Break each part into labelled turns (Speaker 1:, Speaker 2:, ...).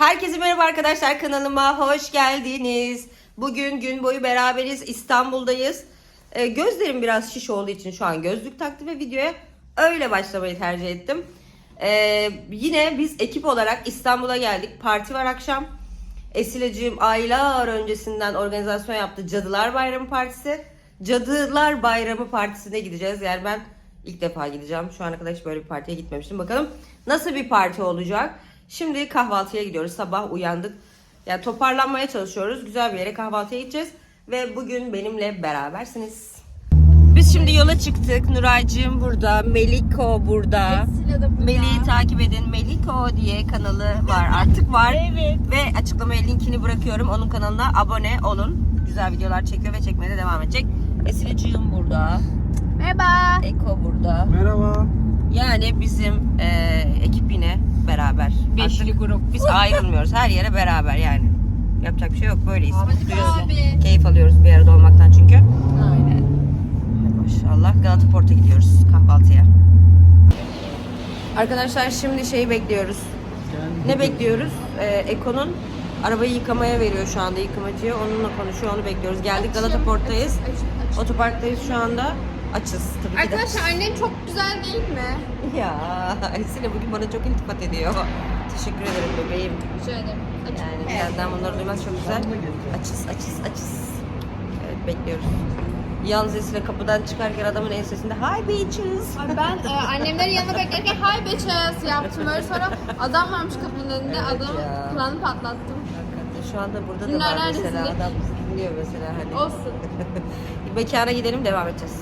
Speaker 1: Herkese merhaba arkadaşlar kanalıma hoş geldiniz. Bugün gün boyu beraberiz İstanbul'dayız. Ee, gözlerim biraz şiş olduğu için şu an gözlük taktım ve videoya öyle başlamayı tercih ettim. Ee, yine biz ekip olarak İstanbul'a geldik. Parti var akşam. Esilecığım aylar öncesinden organizasyon yaptı. Cadılar Bayramı Partisi. Cadılar Bayramı Partisi'ne gideceğiz. Yani ben ilk defa gideceğim. Şu ana kadar hiç böyle bir partiye gitmemiştim. Bakalım nasıl bir parti olacak. Şimdi kahvaltıya gidiyoruz. Sabah uyandık. Yani toparlanmaya çalışıyoruz. Güzel bir yere kahvaltıya gideceğiz. Ve bugün benimle berabersiniz. Biz şimdi yola çıktık. Nuraycığım burada. Meliko burada.
Speaker 2: Burada.
Speaker 1: Melih'i takip edin. Meliko diye kanalı var. Artık var.
Speaker 2: Evet.
Speaker 1: Ve açıklamaya linkini bırakıyorum. Onun kanalına abone olun. Güzel videolar çekiyor ve çekmeye de devam edecek. Esilecığım burada.
Speaker 2: Merhaba.
Speaker 1: Eko burada.
Speaker 3: Merhaba.
Speaker 1: Yani bizim eee ekip yine beraber.
Speaker 2: Beşli
Speaker 1: Artık
Speaker 2: grup.
Speaker 1: Biz ayrılmıyoruz. Her yere beraber yani. Yapacak bir şey yok. Böyleyiz.
Speaker 2: Abi.
Speaker 1: Keyif alıyoruz bir arada olmaktan çünkü.
Speaker 2: Aynen.
Speaker 1: Maşallah Galata Port'a gidiyoruz kahvaltıya. Arkadaşlar şimdi şeyi bekliyoruz. Ne bekliyoruz? Ee, Eko'nun arabayı yıkamaya veriyor şu anda yıkamacıya. Onunla konuşuyor, onu bekliyoruz. Geldik Galata Port'tayız. Otoparktayız şu anda. Açız tabii ki de.
Speaker 2: Arkadaşlar annen çok güzel değil mi?
Speaker 1: Ya Esile bugün bana çok iltifat ediyor. Teşekkür ederim bebeğim.
Speaker 2: Şöyle.
Speaker 1: Yani senden bunları duymak çok güzel. Açız, açız, açız. Evet bekliyoruz. Yalnız Esile kapıdan çıkarken adamın ensesinde Hi bitches.
Speaker 2: Ay ben e, annemlerin yanına beklerken hi bitches yaptım. Öyle sonra adam varmış kapının önünde. Adamın
Speaker 1: ya.
Speaker 2: kulağını patlattım.
Speaker 1: Hakikaten şu anda burada da var
Speaker 2: neredesin
Speaker 1: mesela.
Speaker 2: de?
Speaker 1: Adam bizi dinliyor mesela hani.
Speaker 2: Olsun.
Speaker 1: Mekana gidelim devam edeceğiz.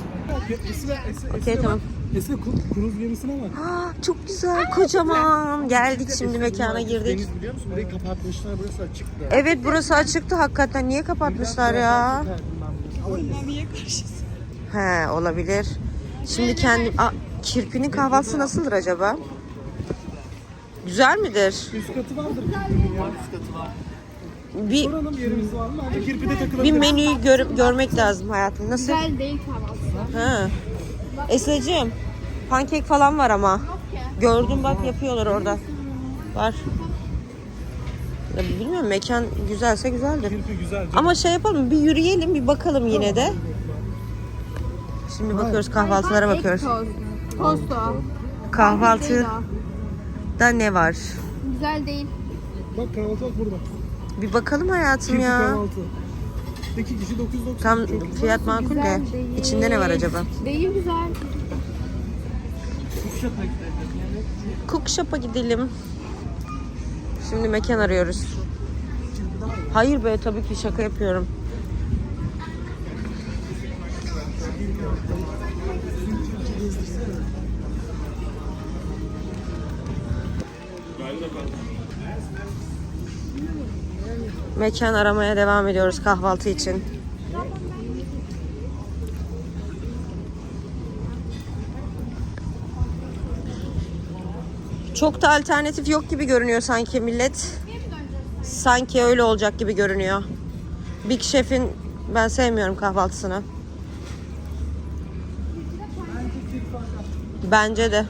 Speaker 1: Okey, tamam.
Speaker 3: Esra kruz gemisine bak.
Speaker 1: Aa, çok güzel kocaman. Geldik şimdi mekana girdik.
Speaker 3: Deniz biliyor musun? Burayı kapatmışlar. Burası açıktı.
Speaker 1: Evet burası açıktı hakikaten. Niye kapatmışlar ya? He olabilir. Şimdi kendim... Aa, kirpinin kahvaltısı nasıldır acaba? Güzel midir?
Speaker 3: Üst katı vardır ya. Üst katı var.
Speaker 1: Bir
Speaker 3: Soralım yerimiz var mı? Bence kirpide takılabilir.
Speaker 1: bir menüyü gör- görmek lazım hayatım. Nasıl?
Speaker 2: Güzel değil kahvaltısı.
Speaker 1: Ha. Esra'cığım pankek falan var ama. Gördüm bak yapıyorlar orada. Var. Ya bilmiyorum mekan güzelse güzeldir.
Speaker 3: Kirpi güzel. canım.
Speaker 1: Ama şey yapalım bir yürüyelim bir bakalım yine de. Şimdi bakıyoruz kahvaltılara bakıyoruz.
Speaker 2: Tosto.
Speaker 1: Kahvaltıda ne var?
Speaker 2: Güzel değil.
Speaker 3: Bak kahvaltı bak burada.
Speaker 1: Bir bakalım hayatım
Speaker 3: Kirpi
Speaker 1: ya.
Speaker 3: kahvaltı. İki kişi 990.
Speaker 1: Tam fiyat makul de.
Speaker 2: Güzel değil.
Speaker 1: İçinde ne var acaba?
Speaker 2: Değil güzel.
Speaker 1: Cook Shop'a gidelim. Şimdi mekan arıyoruz. Hayır be tabii ki şaka yapıyorum. Mekan aramaya devam ediyoruz kahvaltı için. Çok da alternatif yok gibi görünüyor sanki millet. Sanki öyle olacak gibi görünüyor. Big Chef'in ben sevmiyorum kahvaltısını. Bence de.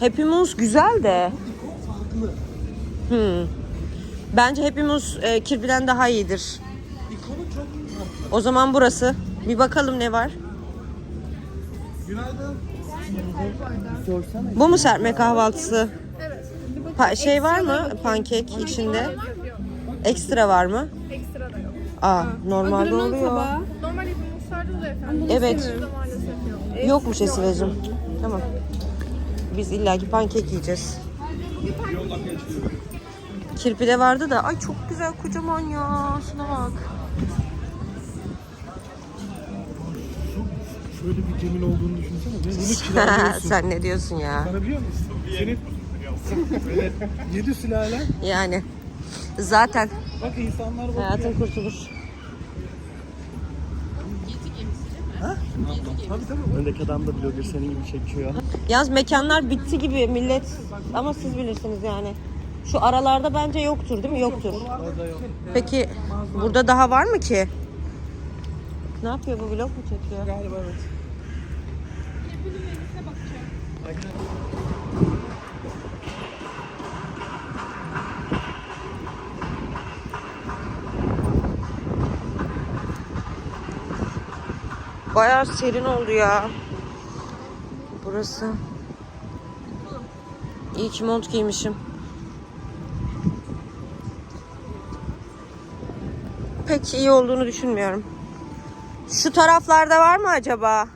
Speaker 1: Happy Moose güzel de. Hmm. Bence Happy Moose e, Kirby'den daha iyidir.
Speaker 3: İkonu çok
Speaker 1: O zaman burası. Bir bakalım ne var.
Speaker 3: Günaydın.
Speaker 1: Bu mu serpme kahvaltısı? Pa- şey var mı pankek içinde? Ekstra var mı?
Speaker 2: Ekstra da yok.
Speaker 1: Aa normalde oluyor.
Speaker 2: Normal yapılmışlarda da efendim.
Speaker 1: Evet.
Speaker 2: Maalesef yok.
Speaker 1: Yokmuş Esile'cim. Tamam. Biz illaki pankek yiyeceğiz. Kirpide vardı da ay çok güzel kocaman ya. Şuna bak.
Speaker 3: Şöyle bir gemin olduğunu düşünsene. Ve bunu kiralıyorsun.
Speaker 1: Sen ne diyorsun ya?
Speaker 3: Sana biliyor musun? Senin evet, yedi sülalen.
Speaker 1: Yani zaten
Speaker 3: Bak insanlar bakıyor.
Speaker 1: hayatın kurtulur.
Speaker 3: Tabii tabii. Öndeki adam da blogger senin gibi çekiyor.
Speaker 1: Yalnız mekanlar bitti gibi millet ama siz bilirsiniz yani. Şu aralarda bence yoktur değil mi? Yoktur. Peki burada daha var mı ki? Ne yapıyor bu vlog mu çekiyor?
Speaker 3: Galiba evet.
Speaker 1: Bayağı serin oldu ya. Burası. İyi ki mont giymişim. Pek iyi olduğunu düşünmüyorum. Şu taraflarda var mı acaba?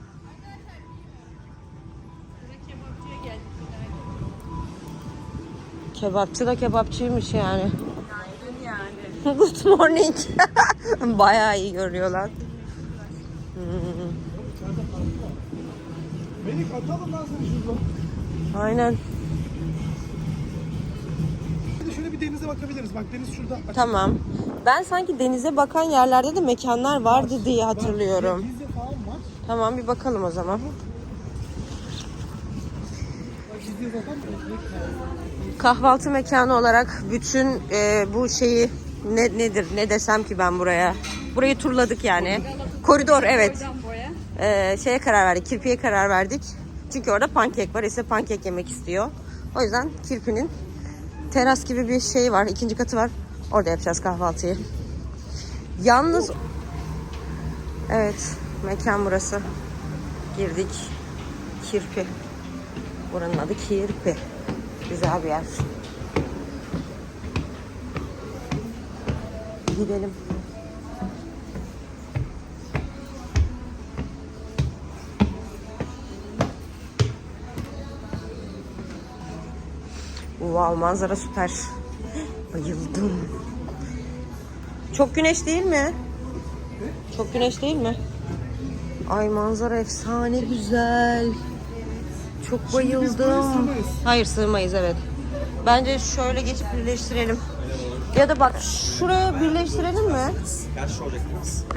Speaker 1: Kebapçı da kebapçıymış yani. Good morning. Bayağı iyi görüyorlar. Hmm,
Speaker 3: Melik atalım lan seni şuradan.
Speaker 1: aynen.
Speaker 3: Bir de şöyle bir denize bakabiliriz. Bak deniz şurada. Açık.
Speaker 1: Tamam. Ben sanki denize bakan yerlerde de mekanlar vardı diye hatırlıyorum.
Speaker 3: Vize falan var.
Speaker 1: Tamam bir bakalım o zaman. Kahvaltı mekanı olarak bütün e, bu şeyi ne nedir ne desem ki ben buraya. Burayı turladık yani. Koridor evet. E, şeye karar verdik. Kirpiye karar verdik. Çünkü orada pankek var. ise pankek yemek istiyor. O yüzden kirpinin teras gibi bir şey var. ikinci katı var. Orada yapacağız kahvaltıyı. Yalnız evet mekan burası. Girdik. Kirpi. Buranın adı Kirpi. Güzel bir yer. Gidelim. Wow manzara süper. Bayıldım. Çok güneş değil mi? Çok güneş değil mi? Ay manzara efsane güzel. Çok bayıldım. Hayır sığmayız evet. Bence şöyle geçip birleştirelim. Ya da bak şuraya birleştirelim mi?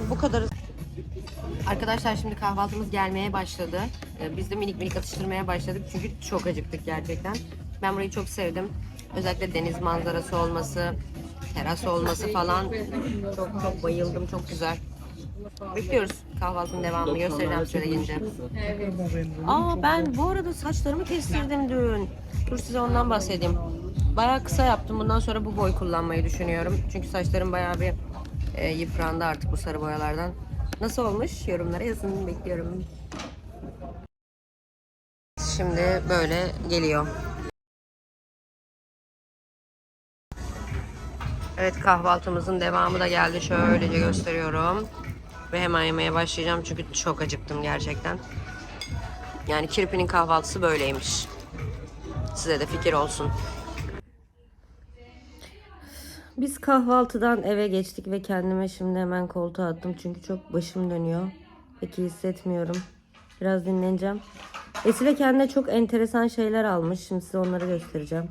Speaker 1: Bu kadarız. Arkadaşlar şimdi kahvaltımız gelmeye başladı. Ee, Biz de minik minik atıştırmaya başladık çünkü çok acıktık gerçekten. Ben burayı çok sevdim. Özellikle deniz manzarası olması, teras olması falan çok çok bayıldım. Çok güzel. Bekliyoruz kahvaltının devamını göstereceğim şöyle gelince. Aa ben bu arada saçlarımı kestirdim dün. Dur size ondan bahsedeyim. Bayağı kısa yaptım. Bundan sonra bu boy kullanmayı düşünüyorum. Çünkü saçlarım bayağı bir e, yıprandı artık bu sarı boyalardan. Nasıl olmuş? Yorumlara yazın. Bekliyorum. Şimdi böyle geliyor. Evet kahvaltımızın devamı da geldi. Şöylece gösteriyorum. Ve hemen yemeye başlayacağım çünkü çok acıktım gerçekten. Yani kirpinin kahvaltısı böyleymiş. Size de fikir olsun. Biz kahvaltıdan eve geçtik ve kendime şimdi hemen koltuğa attım. Çünkü çok başım dönüyor. Pek iyi hissetmiyorum. Biraz dinleneceğim. Esile kendine çok enteresan şeyler almış. Şimdi size onları göstereceğim.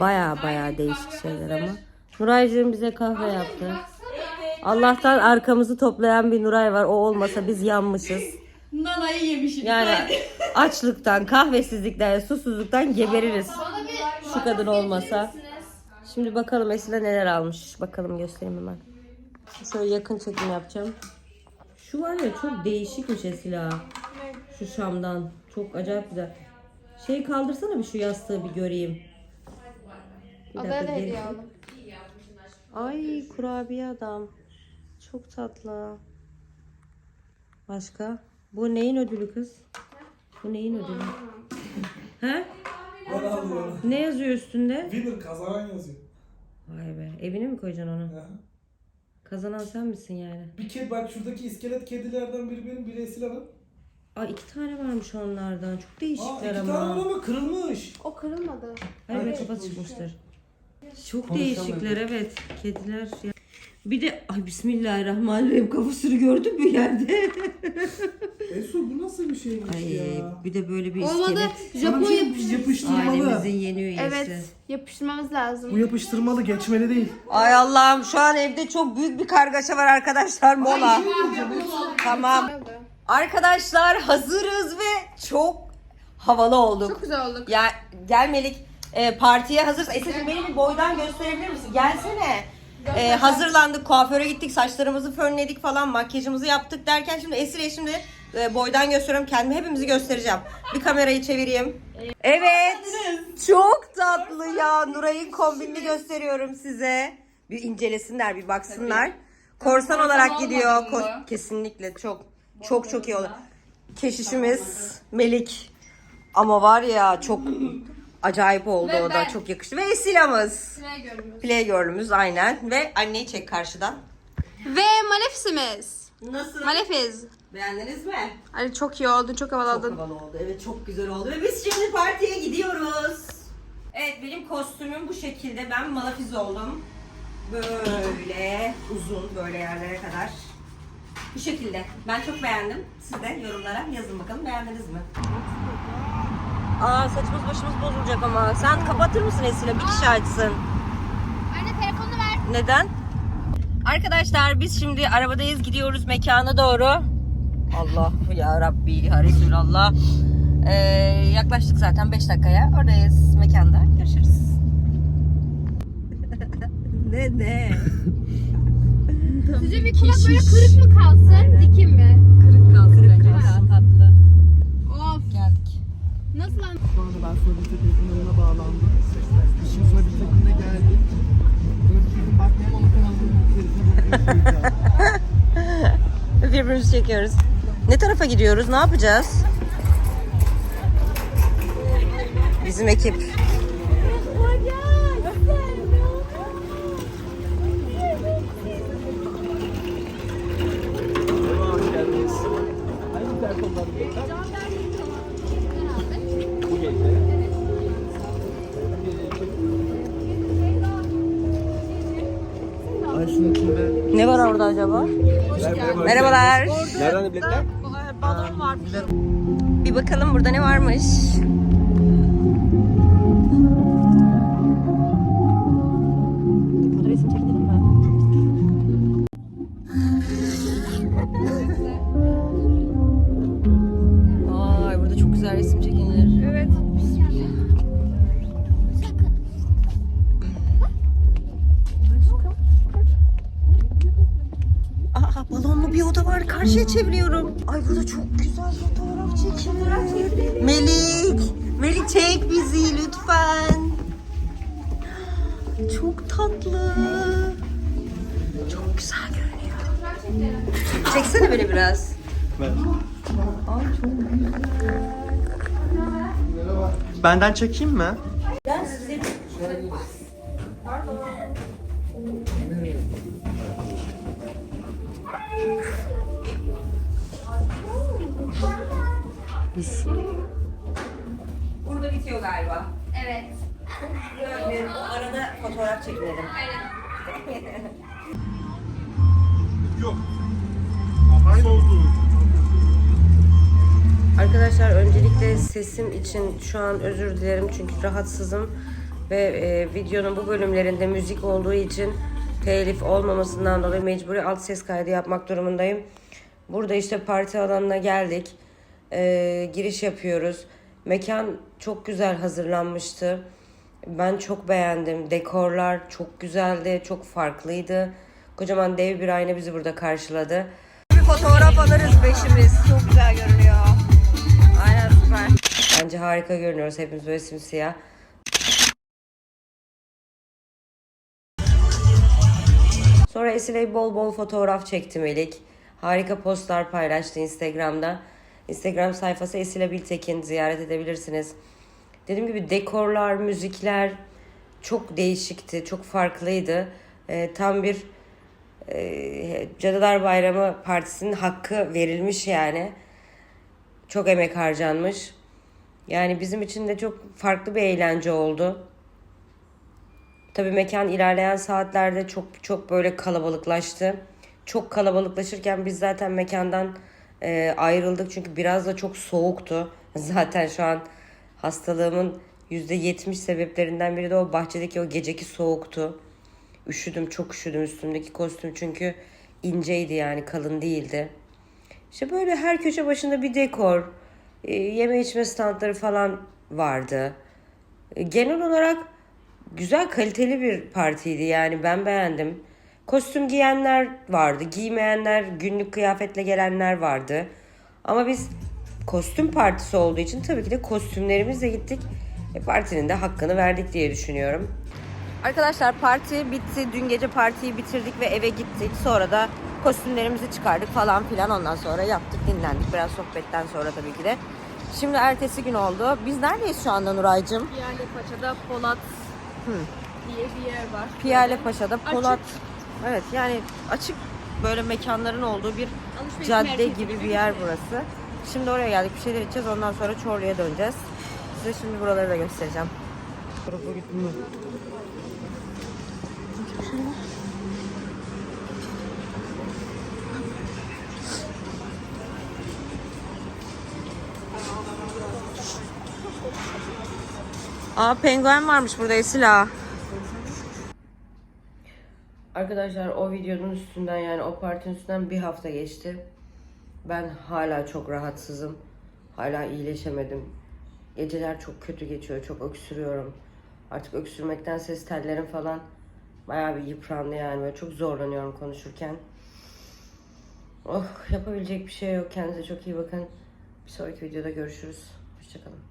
Speaker 1: Baya baya değişik şeyler ama. Nuraycığım bize kahve yaptı. Allah'tan arkamızı toplayan bir Nuray var. O olmasa biz yanmışız.
Speaker 2: Nanayı yemişim.
Speaker 1: Yani açlıktan, kahvesizlikten, susuzluktan gebeririz. Şu kadın olmasa. Şimdi bakalım Esile neler almış. Bakalım göstereyim hemen. Şöyle yakın çekim yapacağım. Şu var ya çok değişikmiş Esile. ha. Şu Şam'dan. Çok acayip güzel. Şeyi kaldırsana bir şu yastığı bir göreyim. Bir
Speaker 2: Adaya
Speaker 1: dakika,
Speaker 2: da
Speaker 1: geri-
Speaker 2: hediye aldım.
Speaker 1: Ay kurabiye adam. Çok tatlı. Başka? Bu neyin ödülü kız? Bu neyin ödülü? He? Ne yazıyor üstünde?
Speaker 3: Winner kazanan yazıyor.
Speaker 1: Vay be. Evine mi koyacaksın onu? Kazanan sen misin yani?
Speaker 3: Bir kedi bak şuradaki iskelet kedilerden biri benim biri Esile var.
Speaker 1: Ay iki tane varmış onlardan. Çok
Speaker 3: Aa iki
Speaker 1: değişikler
Speaker 3: tane
Speaker 1: ama.
Speaker 3: var ama kırılmış.
Speaker 2: O kırılmadı.
Speaker 1: Hayır
Speaker 3: Evet.
Speaker 1: kafa çıkmıştır. Çok değişikler evet. Kediler. ya- Bir de ay bismillahirrahmanirrahim kafasını gördün mü yerde?
Speaker 3: Esu bu nasıl bir şeymiş
Speaker 1: Ay
Speaker 3: ya?
Speaker 1: bir de böyle bir
Speaker 2: Olmadı.
Speaker 1: iskelet.
Speaker 2: Japon
Speaker 3: bir şey
Speaker 2: yapış.
Speaker 3: yapıştırmalı.
Speaker 1: Ailemizin yeni üyesi.
Speaker 2: Evet. Yapıştırmamız lazım.
Speaker 3: Bu yapıştırmalı geçmeli değil.
Speaker 1: Ay Allah'ım şu an evde çok büyük bir kargaşa var arkadaşlar mola. Tamam. Arkadaşlar hazırız ve çok havalı olduk.
Speaker 2: Çok güzel olduk.
Speaker 1: Ya gelmelik e, partiye hazır. Esesim beni bir boydan gösterebilir misin? Gelsene. E, hazırlandık, kuaföre gittik, saçlarımızı fönledik falan, makyajımızı yaptık derken şimdi Esile şimdi e, boydan gösteriyorum. Kendimi hepimizi göstereceğim. Bir kamerayı çevireyim. Evet. Çok tatlı ya. Nuray'ın kombinini gösteriyorum size. Bir incelesinler, bir baksınlar. Korsan olarak gidiyor. Ko- Kesinlikle çok çok çok iyi olur. Keşişimiz Melik. Ama var ya çok acayip oldu
Speaker 2: Ve
Speaker 1: o da.
Speaker 2: ben.
Speaker 1: Çok yakıştı. Ve Esilamız.
Speaker 2: Görünüyor?
Speaker 1: Playgirl'ümüz aynen. Ve anneyi çek karşıdan.
Speaker 2: Ve Malefisimiz.
Speaker 1: Nasıl?
Speaker 2: Malefiz.
Speaker 1: Beğendiniz mi?
Speaker 2: Ay çok iyi oldu, çok havalı
Speaker 1: Çok
Speaker 2: oldun.
Speaker 1: havalı oldu. Evet çok güzel oldu. Ve biz şimdi partiye gidiyoruz. Evet benim kostümüm bu şekilde. Ben malafiz oldum. Böyle uzun böyle yerlere kadar. Bu şekilde. Ben çok beğendim. Siz de yorumlara yazın bakalım beğendiniz mi? Aa saçımız başımız bozulacak ama. Sen kapatır mısın Esile? Bir kişi açsın.
Speaker 2: Anne telefonunu ver.
Speaker 1: Neden? Arkadaşlar biz şimdi arabadayız gidiyoruz mekana doğru. Allah ya Rabbi ya Resulallah. Ee, yaklaştık zaten 5 dakikaya. Oradayız mekanda. Görüşürüz. ne ne?
Speaker 2: Sizce bir kulak böyle kırık mı kalsın, dikim
Speaker 1: çekiyoruz. Ne tarafa gidiyoruz? Ne yapacağız? Bizim ekip. Ne var orada acaba?
Speaker 3: Merhaba.
Speaker 1: Merhabalar.
Speaker 3: Nereden biletler?
Speaker 1: Bir bakalım burada ne varmış. Karşıya çeviriyorum. Ay burada çok güzel fotoğraf çekilir. Melik. Melik çek bizi lütfen. Çok tatlı. Çok güzel görünüyor. Çeksene beni biraz.
Speaker 4: Benden çekeyim mi?
Speaker 1: Burada bitiyor galiba.
Speaker 2: Evet.
Speaker 1: Böyle o arada fotoğraf çekinelim.
Speaker 3: Yok. Ama soğudu.
Speaker 1: Arkadaşlar öncelikle sesim için şu an özür dilerim çünkü rahatsızım ve e, videonun bu bölümlerinde müzik olduğu için telif olmamasından dolayı mecburi alt ses kaydı yapmak durumundayım. Burada işte parti alanına geldik. E, giriş yapıyoruz. Mekan çok güzel hazırlanmıştı. Ben çok beğendim. Dekorlar çok güzeldi, çok farklıydı. Kocaman dev bir ayna bizi burada karşıladı. Bir fotoğraf alırız beşimiz. Çok güzel görünüyor. Aynen süper. Bence harika görünüyoruz hepimiz böyle simsiyah. Sonra Esile'ye bol bol fotoğraf çekti Melik. Harika postlar paylaştı Instagram'da. Instagram sayfası Esile Biltekin ziyaret edebilirsiniz. Dediğim gibi dekorlar, müzikler çok değişikti, çok farklıydı. Ee, tam bir e, Cadılar Bayramı Partisi'nin hakkı verilmiş yani. Çok emek harcanmış. Yani bizim için de çok farklı bir eğlence oldu. Tabii mekan ilerleyen saatlerde çok çok böyle kalabalıklaştı. Çok kalabalıklaşırken biz zaten mekandan e, ayrıldık çünkü biraz da çok soğuktu. Zaten şu an hastalığımın %70 sebeplerinden biri de o bahçedeki o geceki soğuktu. Üşüdüm, çok üşüdüm üstümdeki kostüm çünkü inceydi yani kalın değildi. İşte böyle her köşe başında bir dekor, e, yeme içme standları falan vardı. E, Genel olarak güzel kaliteli bir partiydi yani ben beğendim. Kostüm giyenler vardı, giymeyenler, günlük kıyafetle gelenler vardı. Ama biz kostüm partisi olduğu için tabii ki de kostümlerimizle gittik. E, partinin de hakkını verdik diye düşünüyorum. Arkadaşlar parti bitti. Dün gece partiyi bitirdik ve eve gittik. Sonra da kostümlerimizi çıkardık falan filan. Ondan sonra yaptık, dinlendik. Biraz sohbetten sonra tabii ki de. Şimdi ertesi gün oldu. Biz neredeyiz şu anda Nuray'cığım?
Speaker 2: Piyale Paça'da Polat diye bir yer var.
Speaker 1: Piyale Paşa'da
Speaker 2: Açık.
Speaker 1: Evet yani açık böyle mekanların olduğu bir
Speaker 2: Alışveriş
Speaker 1: cadde
Speaker 2: merkezi gibi
Speaker 1: bir yer burası. Şimdi oraya geldik bir şeyler içeceğiz ondan sonra Çorlu'ya döneceğiz. Size şimdi buraları da göstereceğim. Grubu gittim mi? Aa penguen varmış burada Esila. Arkadaşlar o videonun üstünden yani o partinin üstünden bir hafta geçti. Ben hala çok rahatsızım. Hala iyileşemedim. Geceler çok kötü geçiyor. Çok öksürüyorum. Artık öksürmekten ses tellerim falan bayağı bir yıprandı yani. Böyle çok zorlanıyorum konuşurken. Oh yapabilecek bir şey yok. Kendinize çok iyi bakın. Bir sonraki videoda görüşürüz. Hoşçakalın.